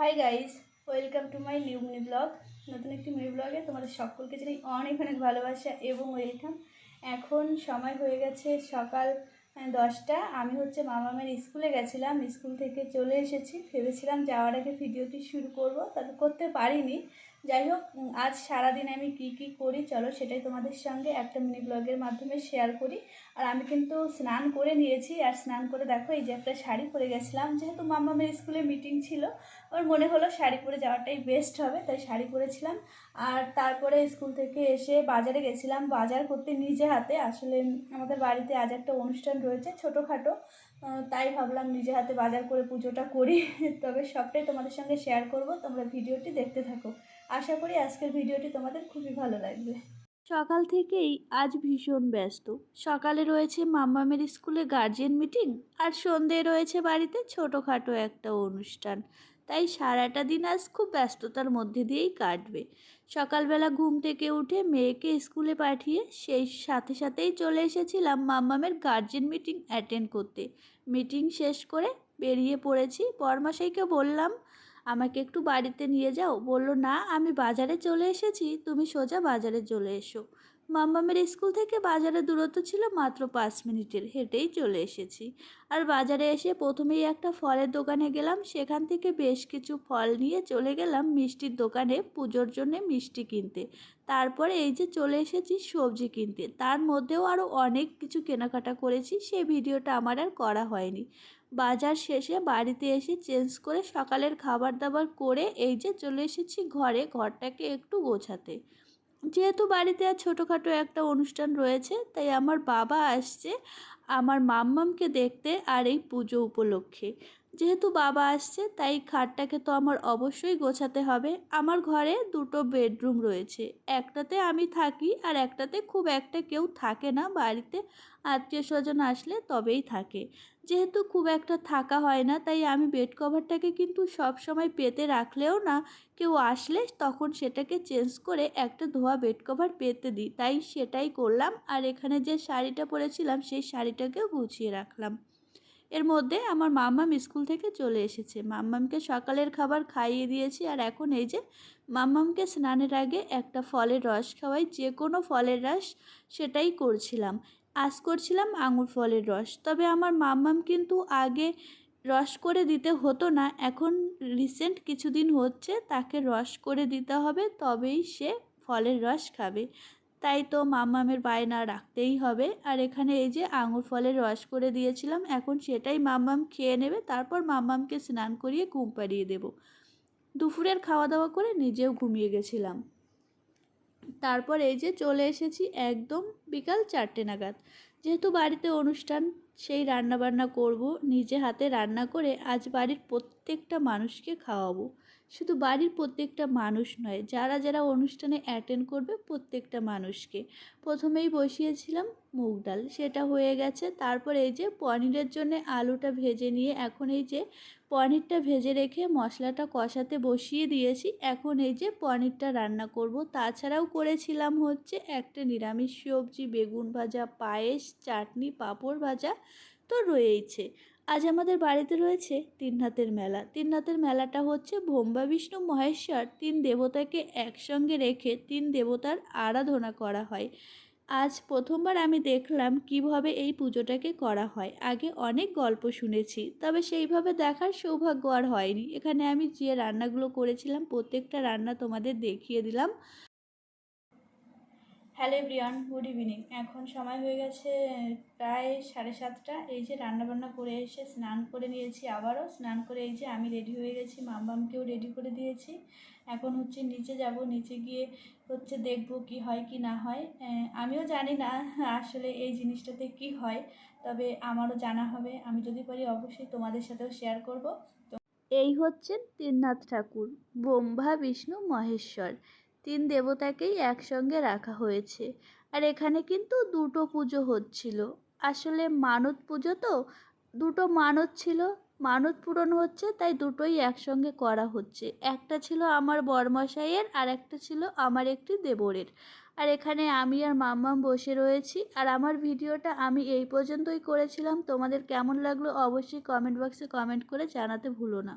Hi guys welcome to my new mini blog নতুন একটি mini ব্লগে তোমাদের সকলকে জানাই অনেক অনেক ভালোবাসা এবং ওয়েলকাম এখন সময় হয়ে গেছে সকাল দশটা। আমি হচ্ছে মামা মামামের স্কুলে গেছিলাম, স্কুল থেকে চলে এসেছি। ভেবেছিলাম যাওয়ার আগে ভিডিওটি শুরু করব, তবে করতে পারিনি। যাই হোক আজ সারাদিন আমি কি কি করি, চলো সেটাই তোমাদের সঙ্গে একটা মিনি ব্লগের মাধ্যমে শেয়ার করি। আর আমি কিন্তু স্নান করে নিয়েছি, আর স্নান করে দেখো এই যে একটা শাড়ি পরে গেছিলাম। যেহেতু মামামের স্কুলে মিটিং ছিল, ওর মনে হলো শাড়ি পরে যাওয়াটাই বেস্ট হবে, তাই শাড়ি পরেছিলাম। আর তারপরে স্কুল থেকে এসে বাজারে গেছিলাম, বাজার করতে নিজে হাতে। আসলে আমাদের বাড়িতে আজ একটা অনুষ্ঠান রয়েছে, ছোটোখাটো। তাই ভাবলাম নিজে হাতে বাজার করে পুজোটা করি। তবে সবটাই তোমাদের সঙ্গে শেয়ার করব, তোমরা ভিডিওটি দেখতে থাকো। আশা করি আজকের ভিডিওটি তোমাদের খুবই ভালো লাগবে। সকাল থেকেই আজ ভীষণ ব্যস্ত। সকালে রয়েছে মাম্মামের স্কুলে গার্জিয়ান মিটিং আর সন্ধে রয়েছে বাড়িতে ছোটোখাটো একটা অনুষ্ঠান। তাই সারাটা দিন আজ খুব ব্যস্ততার মধ্যে দিয়েই কাটবে। সকালবেলা ঘুম থেকে উঠে মেয়েকে স্কুলে পাঠিয়ে সেই সাথে সাথেই চলে এসেছিলাম মাম্মামের গার্জেন মিটিং অ্যাটেন্ড করতে। মিটিং শেষ করে বেরিয়ে পড়েছি। বরমাসাইকে বললাম আমাকে একটু বাড়িতে নিয়ে যাও। বলল, না, আমি বাজারে চলে এসেছি। তুমি সোজা বাজারে চলে এসো। মাম্মামের স্কুল থেকে বাজারের দূরত্ব ছিল মাত্র পাঁচ মিনিটের, হেঁটেই চলে এসেছি। আর বাজারে এসে প্রথমেই একটা ফলের দোকানে গেলাম, সেখান থেকে বেশ কিছু ফল নিয়ে চলে গেলাম মিষ্টির দোকানে পুজোর জন্য মিষ্টি কিনতে। তারপরে এই যে চলে এসেছি সবজি কিনতে, তার মধ্যেও আরও অনেক কিছু কেনাকাটা করেছি সেই ভিডিওটা আমার আর করা হয়নি। বাজার শেষে বাড়িতে এসে চেঞ্জ করে সকালের খাবার দাবার করে এই যে চলে এসেছি ঘরে, ঘরটাকে একটু গোছাতে। যেহেতু বাড়িতে আর ছোটোখাটো একটা অনুষ্ঠান রয়েছে, তাই আমার বাবা আসছে আমার মাম্মামকে দেখতে আর এই পুজো উপলক্ষে। যেহেতু বাবা আসছে, তাই খাটটাকে তো আমার অবশ্যই গোছাতে হবে। আমার ঘরে দুটো বেডরুম রয়েছে। একটাতে আমি থাকি আর একটাতে খুব একটা কেউ থাকে না বাড়িতে। আত্মীয় স্বজন আসলে তবেই থাকে। যেহেতু খুব একটা থাকা হয় না, তাই আমি বেড কভারটাকে কিন্তু সব সময় পেতে রাখলেও না, কেউ আসলে তখন সেটাকে চেঞ্জ করে একটা ধোয়া বেড কভার পেতে দিই। তাই সেটাই করলাম। আর এখানে যে শাড়িটা পরেছিলাম, সেই শাড়িটাকেও গুছিয়ে রাখলাম। এর মধ্যে আমার মাম্মাম স্কুল থেকে চলে এসেছে। মাম্মামকে সকালের খাবার খাইয়ে দিয়েছি আর এখন এই যে মাম্মামকে স্নানের আগে একটা ফলের রস খাওয়াই, যে কোনো ফলের রস সেটাই করছিলাম। আজ করছিলাম আঙুর ফলের রস। তবে আমার মাম্মাম কিন্তু আগে রস করে দিতে হতো না। এখন রিসেন্ট কিছুদিন হচ্ছে তাকে রস করে দিতে হবে, তবেই সে ফলের রস খাবে। তাই তো মাম্মামের বায়না রাখতেই হবে। আর এখানে এই যে আঙুর ফলের রস করে দিয়েছিলাম, এখন সেটাই মাম্মাম খেয়ে নেবে, তারপর মাম্মামকে স্নান করিয়ে ঘুম পাড়িয়ে দেব। দুপুরের খাওয়া দাওয়া করে নিজেও ঘুমিয়ে গেছিলাম। তারপর এই যে চলে এসেছি একদম বিকাল চারটে নাগাদ। যেহেতু বাড়িতে অনুষ্ঠান সেই রান্না বান্না করব, নিজে হাতে রান্না করে আজ বাড়ির প্রত্যেকটা মানুষকে খাওয়াবো। শুধু বাড়ির প্রত্যেকটা মানুষ নয়, যারা যারা অনুষ্ঠানে অ্যাটেন্ড করবে প্রত্যেকটা মানুষকে। প্রথমেই বসিয়েছিলাম মুগ ডাল, সেটা হয়ে গেছে। তারপর এই যে পনিরের জন্য আলুটা ভেজে নিয়ে এখন এই যে পনিরটা ভেজে রেখে মশলাটা কষাতে বসিয়ে দিয়েছি। এখন এই যে পনিরটা রান্না করব। তাছাড়াও করেছিলাম হচ্ছে একটা নিরামিষ সবজি, বেগুন ভাজা, পায়েস, চাটনি, পাঁপড় ভাজা তো রয়েইছে। আজ আমাদের বাড়িতে রয়েছে তিন হাতের মেলা। তিন হাতের মেলাটা হচ্ছে ব্রহ্মা, বিষ্ণু, মহেশ্বর তিন দেবতাকে একসঙ্গে রেখে তিন দেবতার আরাধনা করা হয়। আজ প্রথমবার আমি দেখলাম কীভাবে এই পুজোটাকে করা হয়। আগে অনেক গল্প শুনেছি, তবে সেইভাবে দেখার সৌভাগ্য আর হয়নি। এখানে আমি যে রান্নাগুলো করেছিলাম, প্রত্যেকটা রান্না তোমাদের দেখিয়ে দিলাম। Hello everyone, good evening. এখন সময় হয়ে গেছে প্রায় সাড়ে সাতটা। এই যে রান্নাবান্না করে এসে স্নান করে নিয়েছি আবারও। স্নান করে এই যে আমি রেডি হয়ে গেছি, মামবামকেও রেডি করে দিয়েছি। এখন হচ্ছে নিচে যাব, নিচে গিয়ে হচ্ছে দেখব কি হয় কি না হয়। আমিও জানি না আসলে এই জিনিসটাতে কি হয়, তবে আমারও জানা হবে। আমি যদি পারি অবশ্যই তোমাদের সাথেও শেয়ার করব। এই হচ্ছেন তিননাথ ঠাকুর, ব্রহ্মা, বিষ্ণু, মহেশ্বর। তিন দেবতাকেই একসঙ্গে রাখা হয়েছে। আর এখানে কিন্তু দুটো পুজো হচ্ছিল। আসলে মানত পুজো তো, দুটো মানত ছিল, মানত পূরণ হচ্ছে, তাই দুটোই একসঙ্গে করা হচ্ছে। একটা ছিল আমার বরমশাইয়ের, আর একটা ছিল আমার একটি দেবরের। আর এখানে আমি আর মাম্মাম বসে রয়েছি। আর আমার ভিডিওটা আমি এই পর্যন্তই করেছিলাম। তোমাদের কেমন লাগল অবশ্যই কমেন্ট বক্সে কমেন্ট করে জানাতে ভুলো না।